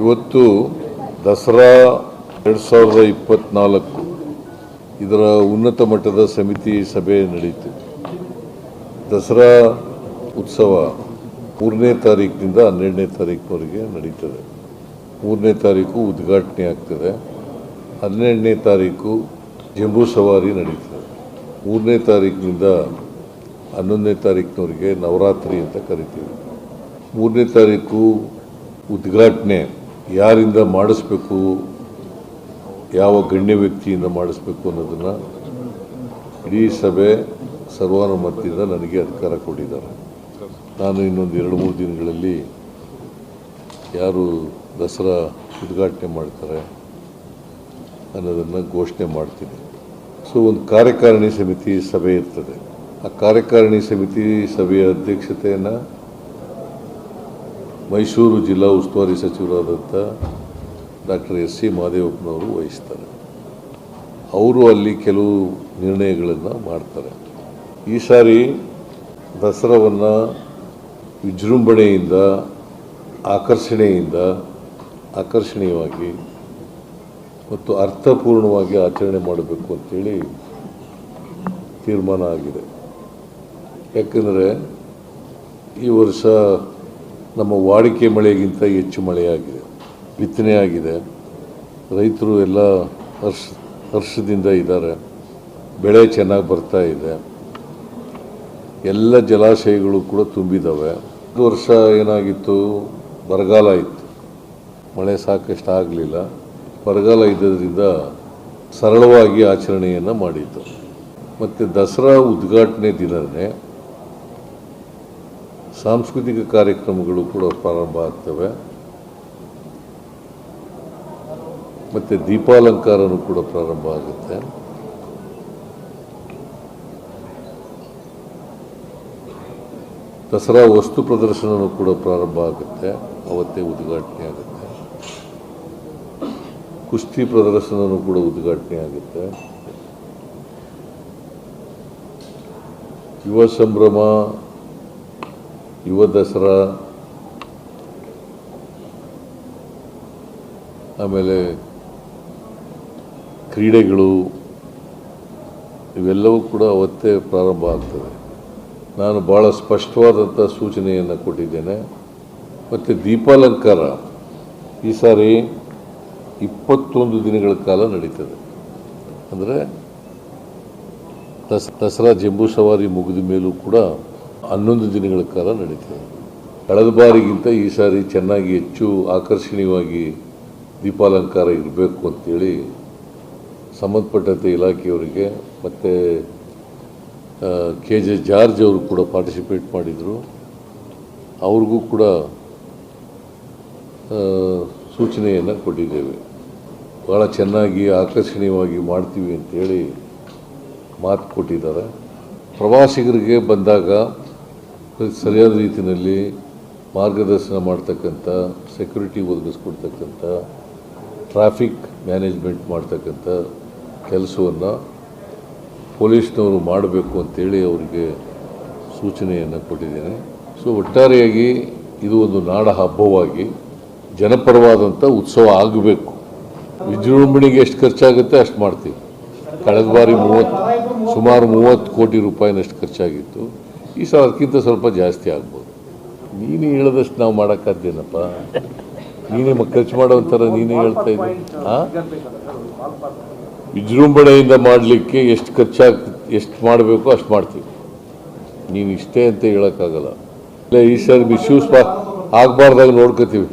ಇವತ್ತು ದಸರಾ ಎರಡು ಸಾವಿರದ ಇಪ್ಪತ್ನಾಲ್ಕು ಇದರ ಉನ್ನತ ಮಟ್ಟದ ಸಮಿತಿ ಸಭೆ ನಡೆಯಿತು ದಸರಾ ಉತ್ಸವ ಮೂರನೇ ತಾರೀಕಿನಿಂದ ಹನ್ನೆರಡನೇ ತಾರೀಕುವರೆಗೆ ನಡೀತದೆ. ಮೂರನೇ ತಾರೀಕು ಉದ್ಘಾಟನೆ ಆಗ್ತದೆ. ಹನ್ನೆರಡನೇ ತಾರೀಕು ಜಂಬೂ ಸವಾರಿ ನಡೀತದೆ. ಮೂರನೇ ತಾರೀಕಿನಿಂದ ಹನ್ನೊಂದನೇ ತಾರೀಕಿನವರೆಗೆ ನವರಾತ್ರಿ ಅಂತ ಕರಿತೀವಿ. ಮೂರನೇ ತಾರೀಕು ಉದ್ಘಾಟನೆ ಯಾರಿಂದ ಮಾಡಿಸ್ಬೇಕು, ಯಾವ ಗಣ್ಯ ವ್ಯಕ್ತಿಯಿಂದ ಮಾಡಿಸ್ಬೇಕು ಅನ್ನೋದನ್ನು ಇಡೀ ಸಭೆ ಸರ್ವಾನುಮತದಿಂದ ನನಗೆ ಅಧಿಕಾರ ಕೊಟ್ಟಿದ್ದಾರೆ. ನಾನು ಇನ್ನೊಂದು ಎರಡು ಮೂರು ದಿನಗಳಲ್ಲಿ ಯಾರು ದಸರಾ ಉದ್ಘಾಟನೆ ಮಾಡ್ತಾರೆ ಅನ್ನೋದನ್ನು ಘೋಷಣೆ ಮಾಡ್ತೀನಿ. ಸೊ, ಒಂದು ಕಾರ್ಯಕಾರಿಣಿ ಸಮಿತಿ ಸಭೆ ಇರ್ತದೆ. ಆ ಕಾರ್ಯಕಾರಿಣಿ ಸಮಿತಿ ಸಭೆಯ ಅಧ್ಯಕ್ಷತೆಯನ್ನು ಮೈಸೂರು ಜಿಲ್ಲಾ ಉಸ್ತುವಾರಿ ಸಚಿವರಾದಂಥ ಡಾಕ್ಟರ್ ಎಸ್ ಸಿ ಮಹದೇವಪ್ಪನವರು ವಹಿಸ್ತಾರೆ. ಅವರು ಅಲ್ಲಿ ಕೆಲವು ನಿರ್ಣಯಗಳನ್ನು ಮಾಡ್ತಾರೆ. ಈ ಸಾರಿ ದಸರಾವನ್ನು ವಿಜೃಂಭಣೆಯಿಂದ, ಆಕರ್ಷಣೆಯಿಂದ, ಆಕರ್ಷಣೀಯವಾಗಿ ಮತ್ತು ಅರ್ಥಪೂರ್ಣವಾಗಿ ಆಚರಣೆ ಮಾಡಬೇಕು ಅಂತೇಳಿ ತೀರ್ಮಾನ ಆಗಿದೆ. ಯಾಕೆಂದರೆ ಈ ವರ್ಷ ನಮ್ಮ ವಾಡಿಕೆ ಮಳೆಗಿಂತ ಹೆಚ್ಚು ಮಳೆಯಾಗಿದೆ, ಬಿತ್ತನೆ ಆಗಿದೆ. ರೈತರು ಎಲ್ಲ ಹರ್ಷ, ಹರ್ಷದಿಂದ ಇದ್ದಾರೆ. ಬೆಳೆ ಚೆನ್ನಾಗಿ ಬರ್ತಾ ಇದೆ. ಎಲ್ಲ ಜಲಾಶಯಗಳು ಕೂಡ ತುಂಬಿದ್ದಾವೆ ಒಂದು ವರ್ಷ ಏನಾಗಿತ್ತು? ಬರಗಾಲ ಇತ್ತು. ಮಳೆ ಸಾಕಷ್ಟು ಆಗಲಿಲ್ಲ. ಬರಗಾಲ ಇದ್ದರಿಂದ ಸರಳವಾಗಿ ಆಚರಣೆಯನ್ನು ಮಾಡಿದ್ದು ಮತ್ತು ದಸರಾ ಉದ್ಘಾಟನೆ ದಿನವೇ ಸಾಂಸ್ಕೃತಿಕ ಕಾರ್ಯಕ್ರಮಗಳು ಕೂಡ ಪ್ರಾರಂಭ ಆಗ್ತವೆ. ಮತ್ತು ದೀಪಾಲಂಕಾರನೂ ಕೂಡ ಪ್ರಾರಂಭ ಆಗುತ್ತೆ. ದಸರಾ ವಸ್ತು ಪ್ರದರ್ಶನವೂ ಕೂಡ ಪ್ರಾರಂಭ ಆಗುತ್ತೆ. ಅವತ್ತೇ ಉದ್ಘಾಟನೆ ಆಗುತ್ತೆ. ಕುಸ್ತಿ ಪ್ರದರ್ಶನವೂ ಕೂಡ ಉದ್ಘಾಟನೆ ಆಗುತ್ತೆ. ಯುವ ಸಂಭ್ರಮ ಯುವ ದಸರಾ ಆಮೇಲೆ ಕ್ರೀಡೆಗಳು, ಇವೆಲ್ಲವೂ ಕೂಡ ಅವತ್ತೇ ಪ್ರಾರಂಭ ಆಗ್ತದೆ. ನಾನು ಭಾಳ ಸ್ಪಷ್ಟವಾದಂಥ ಸೂಚನೆಯನ್ನು ಕೊಟ್ಟಿದ್ದೇನೆ. ಮತ್ತು ದೀಪಾಲಂಕಾರ, ಈ ಸಾರಿ ಇಪ್ಪತ್ತೊಂದು ದಿನಗಳ ಕಾಲ ನಡೀತದೆ. ಅಂದರೆ ದಸ್, ದಸರಾ ಜಂಬೂ ಸವಾರಿ ಮುಗಿದ ಮೇಲೂ ಕೂಡ ಹನ್ನೊಂದು ದಿನಗಳ ಕಾಲ ನಡೀತದೆ. ಕಳೆದ ಬಾರಿಗಿಂತ ಈ ಸಾರಿ ಚೆನ್ನಾಗಿ ಹೆಚ್ಚು ಆಕರ್ಷಣೀಯವಾಗಿ ದೀಪಾಲಂಕಾರ ಇರಬೇಕು ಅಂಥೇಳಿ ಸಂಬಂಧಪಟ್ಟಂತೆ ಇಲಾಖೆಯವರಿಗೆ ಮತ್ತು ಕೆ ಜೆ ಜಾರ್ಜ್ ಅವರು ಕೂಡ ಪಾರ್ಟಿಸಿಪೇಟ್ ಮಾಡಿದರು. ಅವ್ರಿಗೂ ಕೂಡ ಸೂಚನೆಯನ್ನು ಕೊಟ್ಟಿದ್ದೇವೆ. ಭಾಳ ಚೆನ್ನಾಗಿ ಆಕರ್ಷಣೀಯವಾಗಿ ಮಾಡ್ತೀವಿ ಅಂತೇಳಿ ಮಾತು ಕೊಟ್ಟಿದ್ದಾರೆ. ಪ್ರವಾಸಿಗರಿಗೆ ಬಂದಾಗ ಸರಿಯಾದ ರೀತಿಯಲ್ಲಿ ಮಾರ್ಗದರ್ಶನ ಮಾಡ್ತಕ್ಕಂಥ ಸೆಕ್ಯೂರಿಟಿ ಒದಗಿಸ್ಕೊಡ್ತಕ್ಕಂಥ ಟ್ರಾಫಿಕ್ ಮ್ಯಾನೇಜ್ಮೆಂಟ್ ಮಾಡ್ತಕ್ಕಂಥ ಕೆಲಸವನ್ನು ಪೊಲೀಸ್ನವರು ಮಾಡಬೇಕು ಅಂತೇಳಿ ಅವರಿಗೆ ಸೂಚನೆಯನ್ನು ಕೊಟ್ಟಿದ್ದೇನೆ. ಸೊ, ಒಟ್ಟಾರೆಯಾಗಿ ಇದು ಒಂದು ನಾಡ ಹಬ್ಬವಾಗಿ ಜನಪರವಾದಂಥ ಉತ್ಸವ ಆಗಬೇಕು. ವಿಜೃಂಭಣೆಗೆ ಎಷ್ಟು ಖರ್ಚಾಗುತ್ತೆ ಅಷ್ಟು ಮಾಡ್ತೀವಿ. ಕಳೆದ ಬಾರಿ ಮೂವತ್ತು, ಸುಮಾರು ಮೂವತ್ತು ಕೋಟಿ ರೂಪಾಯಿನಷ್ಟು ಖರ್ಚಾಗಿತ್ತು. ಈ ಸಲ ಅದಕ್ಕಿಂತ ಸ್ವಲ್ಪ ಜಾಸ್ತಿ ಆಗ್ಬೋದು. ನೀನು ಹೇಳದಷ್ಟು ನಾವು ಮಾಡೋಕ್ಕಾದ್ದೇನಪ್ಪ? ನೀನೇ ಖರ್ಚು ಮಾಡೋವಂಥರ ನೀನೇ ಹೇಳ್ತಾ ಇದ್ದೀನಿ ಹಾಂ ವಿಜೃಂಭಣೆಯಿಂದ ಮಾಡಲಿಕ್ಕೆ ಎಷ್ಟು ಖರ್ಚಾಗ ಎಷ್ಟು ಮಾಡಬೇಕು ಅಷ್ಟು ಮಾಡ್ತೀವಿ. ನೀನು ಇಷ್ಟೇ ಅಂತ ಹೇಳೋಕ್ಕಾಗಲ್ಲ. ಇಲ್ಲ, ಈ ಸರ್ ಮಿಸ್ಯೂಸ್ ಆಗಬಾರ್ದಾಗ ನೋಡ್ಕೋತೀವಿ.